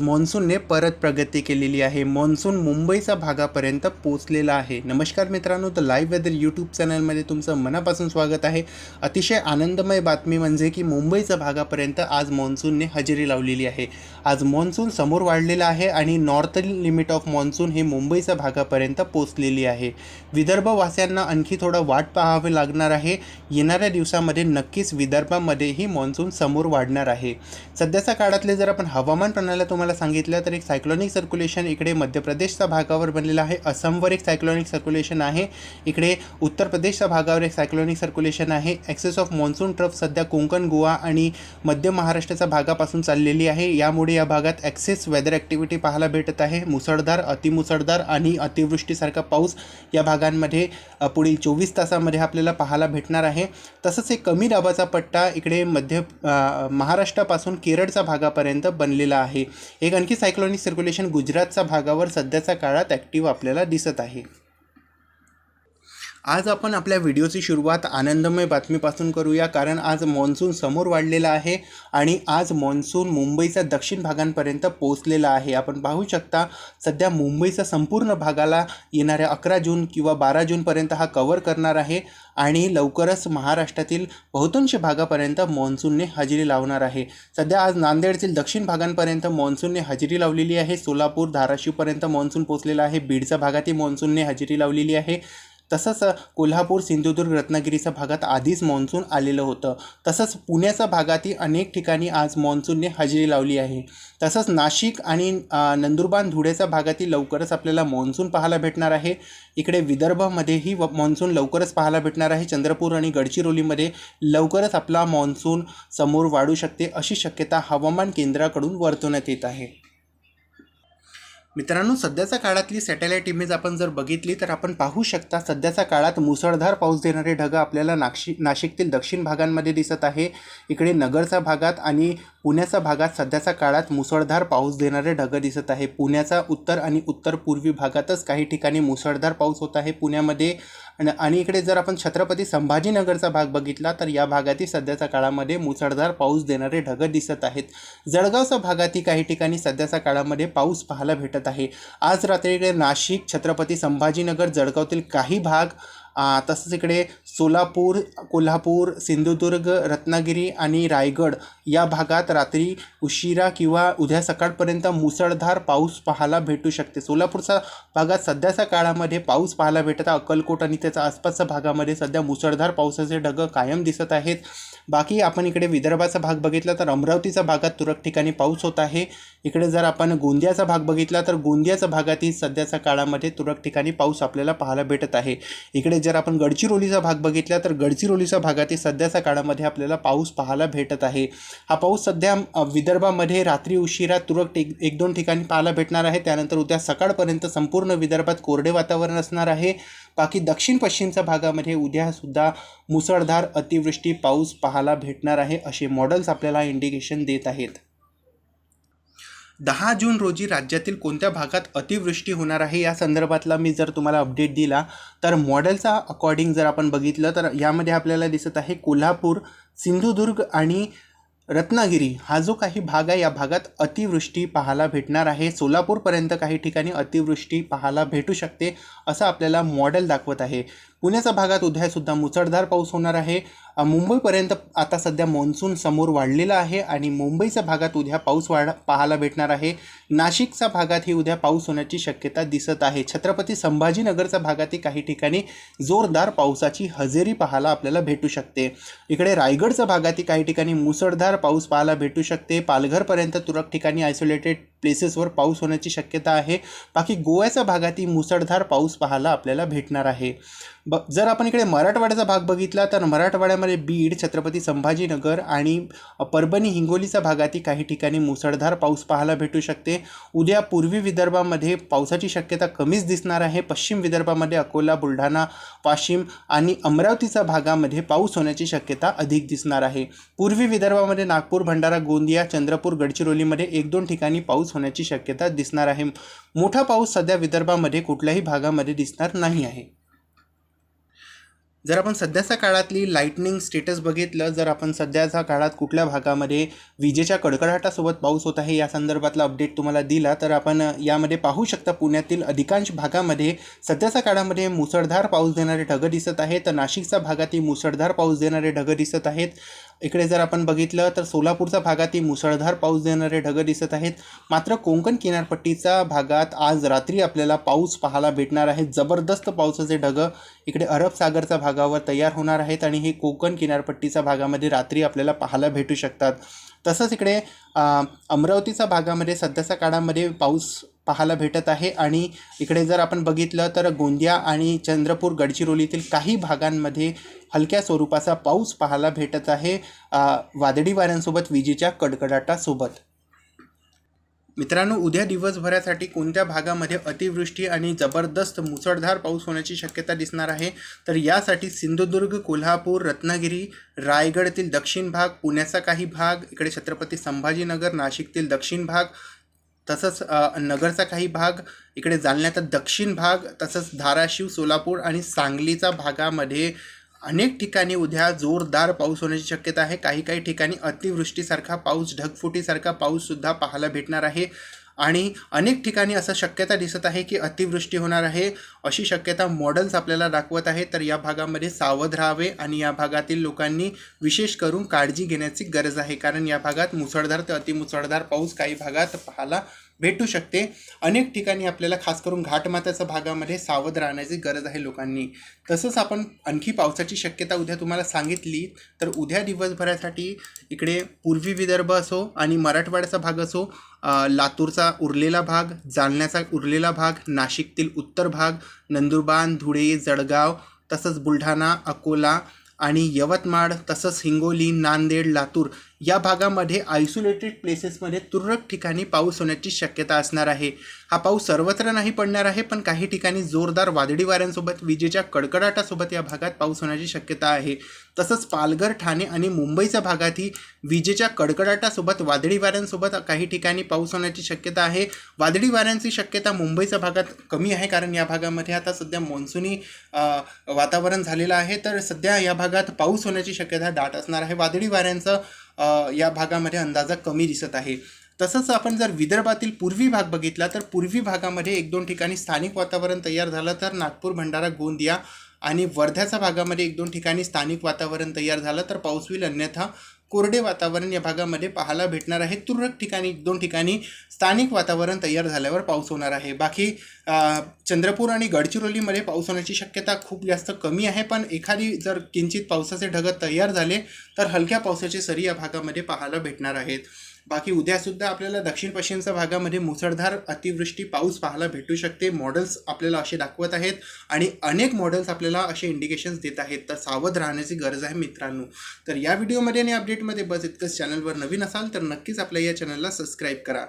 मान्सूनने परत प्रगती केलेली आहे. मान्सून मुंबईच्या भागापर्यंत पोचलेला आहे. नमस्कार मित्रांनो तर लाईव्ह वेदर यूट्यूब चॅनलमध्ये तुमचं मनापासून स्वागत आहे. अतिशय आनंदमय बातमी म्हणजे की मुंबईच्या भागापर्यंत आज मान्सूनने हजेरी लावलेली आहे. आज मान्सून समोर वाढलेला आहे आणि नॉर्थर्न लिमिट ऑफ मान्सून हे मुंबईच्या भागापर्यंत पोचलेली आहे. विदर्भवासियांना आणखी थोडं वाट पाहावे लागणार आहे. येणाऱ्या दिवसामध्ये नक्कीच विदर्भामध्येही मान्सून समोर वाढणार आहे. सध्याच्या काळातले जर आपण हवामान प्रणाली तुम्हाला सांगितलं तर एक सायक्लॉनिक सर्क्युलेशन इकडे मध्य प्रदेशच्या भागावर बनलेलं आहे. असमवर एक सायक्लॉनिक सर्क्युलेशन आहे. इकडे उत्तर प्रदेशच्या भागावर एक सायक्लॉनिक सर्क्युलेशन आहे. ॲक्सेस ऑफ मॉन्सून ट्रफ सध्या कोकण गोवा आणि मध्य महाराष्ट्राच्या भागापासून चाललेली आहे. यामुळे या भागात ॲक्सेस वेदर ॲक्टिव्हिटी पाहायला भेटत आहे. मुसळधार अतिमुसळधार आणि अतिवृष्टीसारखा पाऊस या भागांमध्ये पुढील चोवीस तासामध्ये आपल्याला पाहायला भेटणार आहे. तसंच एक कमी दाबाचा पट्टा इकडे मध्य महाराष्ट्रापासून केरळच्या भागापर्यंत बनलेला आहे. एक आणखी सायक्लॉनिक सर्क्युलेशन गुजरातच्या भागावर सध्याच्या काळात ॲक्टिव्ह आपल्याला दिसत आहे. आज आपण आपल्या व्हिडिओची सुरुवात आनंदमय बातमीपासून करूया कारण आज मान्सून समोर वाढलेला आहे आणि आज मान्सून मुंबईच्या दक्षिण भागांपर्यंत पोहोचलेला आहे. आपण पाहू शकता सध्या मुंबईच्या संपूर्ण भागाला येणाऱ्या अकरा जून किंवा बारा जूनपर्यंत हा कवर करणार आहे आणि लवकरच महाराष्ट्रातील बहुतांश भागापर्यंत मान्सूनने हजेरी लावणार आहे. सध्या आज नांदेडतील दक्षिण भागांपर्यंत मान्सूनने हजेरी लावलेली आहे. सोलापूर धाराशिवपर्यंत मान्सून पोचलेला आहे. बीडच्या भागातही मान्सूनने हजेरी लावलेली आहे. तसंच कोल्हापूर सिंधुदुर्ग रत्नागिरीच्या भागात आधीच मान्सून आलेलं होतं. तसंच पुण्याच्या भागातही अनेक ठिकाणी आज मान्सूनने हजेरी लावली आहे. तसंच नाशिक आणि नंदुरबार धुळ्याच्या भागातही लवकरच आपल्याला मान्सून पाहायला भेटणार आहे. इकडे विदर्भामध्येही व मान्सून लवकरच पाहायला भेटणार आहे. चंद्रपूर आणि गडचिरोलीमध्ये लवकरच आपला मान्सून समोर वाढू शकते अशी शक्यता हवामान केंद्राकडून वर्तवण्यात येत आहे. मित्रांनो सध्याच्या काळातली सॅटेलाईट इमेज आपण जर बघितली तर आपण पाहू शकता सध्याच्या काळात मुसळधार पाऊस देणारे ढग आपल्याला नाशिक नाशिकतील दक्षिण भागांमध्ये दिसत आहे. इकडे नगरच्या भागात आणि पुण्याच्या भागात सध्याच्या काळात मुसळधार पाऊस देणारे ढग दिसत आहे. पुण्याचा उत्तर आणि उत्तर पूर्वी भागातच काही ठिकाणी मुसळधार पाऊस होत आहे. पुण्यामध्ये आणि आणि इकडे जर आपण छत्रपती संभाजीनगरचा भाग बघितला तर या भागातही सध्याच्या काळामध्ये मुसळधार पाऊस देणारे ढग दिसत आहेत. जळगावच्या भागातही काही ठिकाणी सध्याच्या काळामध्ये पाऊस पाहायला भेटत आहे. आज रात्री इकडे नाशिक छत्रपती संभाजीनगर जळगावतील काही भाग तसंच इकडे सोलापूर कोल्हापूर सिंधुदुर्ग रत्नागिरी आणि रायगड या भागात रात्री उशिरा किंवा उद्या सकाळपर्यंत मुसळधार पाऊस पाहायला भेटू शकते. सोलापूरच्या भागात सध्याच्या काळामध्ये पाऊस पाहायला भेटत अक्कलकोट आणि त्याच्या आसपासच्या भागामध्ये सध्या मुसळधार पावसाचे ढग कायम दिसत आहेत. बाकी आपण इकडे विदर्भाचा भाग बघितला तर अमरावतीचा भागात तुरळक ठिकाणी पाऊस होत आहे. इकडे जर आपण गोंदियाचा भाग बघितला तर गोंदियाच्या भागातही सध्याच्या काळामध्ये तुरळक ठिकाणी पाऊस आपल्याला पाहायला भेटत आहे. इकडे जर आपण गडचिरोलीचा भाग बघितला तर गडचिरोलीच्या भागातही सध्याच्या काळामध्ये आपल्याला पाऊस पाहायला भेटत आहे. हा पाऊस सध्या विदर्भामध्ये रात्री उशिरा तुरळक टेक एक दोन ठिकाणी पाहायला भेटणार आहे. त्यानंतर उद्या सकाळपर्यंत संपूर्ण विदर्भात कोरडे वातावरण असणार आहे. बाकी दक्षिण पश्चिमच्या भागामध्ये उद्यासुद्धा मुसळधार अतिवृष्टी पाऊस पाहायला भेटणार आहे असे मॉडेल्स आपल्याला इंडिकेशन देत आहेत. दहा जून रोजी राज्यातील कोणत्या भागात अतिवृष्टी होणार आहे? या संदर्भातला मी जर तुम्हाला अपडेट दिला तर मॉडेलचा अकॉर्डिंग जर आपण बघितलं तर यामध्ये आपल्याला दिसत आहे कोल्हापूर सिंधुदुर्ग आणि रत्नागिरी. हा जो काही भाग आहे या भागात अतिवृष्टी पाहायला भेटणार आहे. सोलापूरपर्यंत काही ठिकाणी अतिवृष्टी पाहायला भेटू शकते असं आपल्याला मॉडेल दाखवत आहे. पुण्याच्या भागात उद्यासुद्धा मुसळधार पाऊस होणार आहे. मुंबईपर्यंत आता सध्या मान्सून समोर वाढलेला आहे आणि मुंबईच्या भागात उद्या पाऊस वाढ पाहायला भेटणार आहे. नाशिकच्या भागातही उद्या पाऊस होण्याची शक्यता दिसत आहे. छत्रपती संभाजीनगरच्या भागातही काही ठिकाणी जोरदार पावसाची हजेरी पाहायला आपल्याला भेटू शकते. इकडे रायगडच्या भागातही काही ठिकाणी मुसळधार पाऊस पाहायला भेटू शकते. पालघरपर्यंत तुरळक ठिकाणी आयसोलेटेड प्लेसेसवर पाऊस होण्याची शक्यता आहे. बाकी गोव्याच्या भागातही मुसळधार पाऊस पाहायला आपल्याला भेटणार आहे. ब जर आपण इकडे मराठवाड्याचा भाग बघितला तर मराठवाड्यामध्ये बीड छत्रपती संभाजीनगर आणि परभणी हिंगोलीच्या भागातही काही ठिकाणी मुसळधार पाऊस पाहायला भेटू शकते. उद्या पूर्वी विदर्भामध्ये पावसाची शक्यता कमीच दिसणार आहे. पश्चिम विदर्भामध्ये अकोला बुलढाणा वाशिम आणि अमरावतीच्या भागामध्ये पाऊस होण्याची शक्यता अधिक दिसणार आहे. पूर्वी विदर्भामध्ये नागपूर भंडारा गोंदिया चंद्रपूर गडचिरोलीमध्ये एक दोन ठिकाणी पाऊस होण्याची शक्यता दिसणार आहे. मोठा पाऊस सध्या विदर्भामध्ये कुठल्याही भागामध्ये दिसणार नाही आहे. जर आपण सध्याच्या काळातली लाईटनिंग स्टेटस बघितलं जर आपण सध्याच्या काळात कुठल्या भागामध्ये विजेच्या कडकडाटासोबत पाऊस होत आहे या संदर्भातला अपडेट तुम्हाला दिला तर आपण यामध्ये पाहू शकता पुण्यातील अधिकांश भागामध्ये सध्याच्या काळामध्ये मुसळधार पाऊस देणारे ढगं दिसत आहेत. तर नाशिकच्या भागातही मुसळधार पाऊस देणारे ढगं दिसत आहेत. इकडे जर आपण बघितलं तर सोलापूरच्या भागातही मुसळधार पाऊस देणारे ढगं दिसत आहेत. मात्र कोकण किनारपट्टीच्या भागात आज रात्री आपल्याला पाऊस पाहायला भेटणार आहे. जबरदस्त पावसाचे ढगं इकडे अरब सागरच्या भागावर तयार होणार आहेत आणि हे कोकण किनारपट्टीच्या भागामध्ये रात्री आपल्याला पाहायला भेटू शकतात. तसंच इकडे अमरावतीच्या भागामध्ये सध्याच्या काळामध्ये पाऊस पाहायला भेटत आहे. आणि इकडे जर आपण बघितलं तर गोंदिया आणि चंद्रपूर गडचिरोलीतील काही भागांमध्ये हलक्या स्वरूपाचा पाऊस पाहायला भेटत आहे. वादळी वाऱ्यांसोबत विजेच्या कडकडाटासोबत. मित्रांनो उद्या दिवसभरासाठी कोणत्या भागामध्ये अतिवृष्टी आणि जबरदस्त मुसळधार पाऊस होण्याची शक्यता दिसणार आहे? तर यासाठी सिंधुदुर्ग कोल्हापूर रत्नागिरी रायगडतील दक्षिण भाग पुण्याचा काही भाग इकडे छत्रपती संभाजीनगर नाशिकतील दक्षिण भाग तसंच नगरचा काही भाग इकडे जालन्याचा दक्षिण भाग तसंच धाराशिव सोलापूर आणि सांगलीचा भागामध्ये अनेक ठिकाणी उद्या जोरदार पाऊस होण्याची शक्यता आहे. काही काही ठिकाणी अतिवृष्टीसारखा पाऊस ढगफुटीसारखा पाऊससुद्धा पाहायला भेटणार आहे. आणि अनेक ठिकाणी असं शक्यता दिसत आहे की अतिवृष्टी होणार आहे. अशी शक्यता मॉडेल्स आपल्याला दाखवत आहे तर या भागामध्ये सावध राहावे आणि या भागातील लोकांनी विशेष करून काळजी घेण्याची गरज आहे. कारण या भागात मुसळधार ते अतिमुसळधार पाऊस काही भागात पाहायला भेटू शकते. अनेक ठिकाणी आपल्याला खास करून घाटमात्याच्या भागामध्ये सावध राहण्याची गरज आहे लोकांनी. तसंच आपण आणखी पावसाची शक्यता उद्या तुम्हाला सांगितली तर उद्या दिवसभरासाठी इकडे पूर्वी विदर्भ असो आणि मराठवाड्याचा भाग असो लातूरचा उरलेला भाग जालन्याचा उरलेला भाग नाशिकतील उत्तर भाग नंदुरबार धुळे जळगाव तसंच बुलढाणा अकोला आणि यवतमाळ तसंच हिंगोली नांदेड लातूर या भागामध्ये आयसोलेटेड प्लेसेसमध्ये तुरळक ठिकाणी पाऊस होण्याची शक्यता असणार आहे. हा पाऊस सर्वत्र नाही पडणार आहे पण काही ठिकाणी जोरदार वादळी वाऱ्यांसोबत विजेच्या कडकडाटासोबत या भागात पाऊस होण्याची शक्यता आहे. तसंच पालघर ठाणे आणि मुंबईच्या भागातही विजेच्या कडकडाटासोबत वादळी वाऱ्यांसोबत काही ठिकाणी पाऊस होण्याची शक्यता आहे. वादळी वाऱ्यांची शक्यता मुंबईच्या भागात कमी आहे कारण या भागामध्ये आता सध्या मान्सूनी वातावरण झालेलं आहे. तर सध्या या भागात पाऊस होण्याची शक्यता दाट असणार आहे. वादळी वाऱ्यांचं या भागामध्ये अंदाजा कमी दिसत आहे. तसंच आपण जर विदर्भातील पूर्वी भाग बघितला तर पूर्वी भागामध्ये एक दोन ठिकाणी स्थानिक वातावरण तयार झालं तर नागपूर भंडारा गोंदिया आणि वर्ध्याच्या भागामध्ये एक दोन ठिकाणी स्थानिक वातावरण तयार झालं तर पाऊस होईल अन्यथा कोरडे वातावरण या भागामध्ये पाहायला भेटणार आहे. तुरळक ठिकाणी एक दोन ठिकाणी स्थानिक वातावरण तयार झाल्यावर पाऊस होणार आहे. बाकी चंद्रपूर आणि गडचिरोलीमध्ये पाऊस होण्याची शक्यता खूप जास्त कमी आहे. पण एखादी जर किंचित पावसाचे ढग तयार झाले तर हलक्या पावसाचे सरी या भागामध्ये पाहायला भेटणार आहेत. बाकी उद्यासुद्धा आपल्याला दक्षिण पश्चिमच्या भागामध्ये मुसळधार अतिवृष्टी पाऊस पाहायला भेटू शकते. मॉडेल्स आपल्याला असे दाखवत आहेत आणि अनेक मॉडेल्स आपल्याला असे इंडिकेशन्स देत आहेत. तर सावध राहण्याची गरज आहे मित्रांनो. तर या व्हिडिओमध्ये आणि अपडेटमध्ये बस इतकंच. चॅनलवर नवीन असाल तर नक्कीच आपल्या या चॅनलला सबस्क्राईब करा.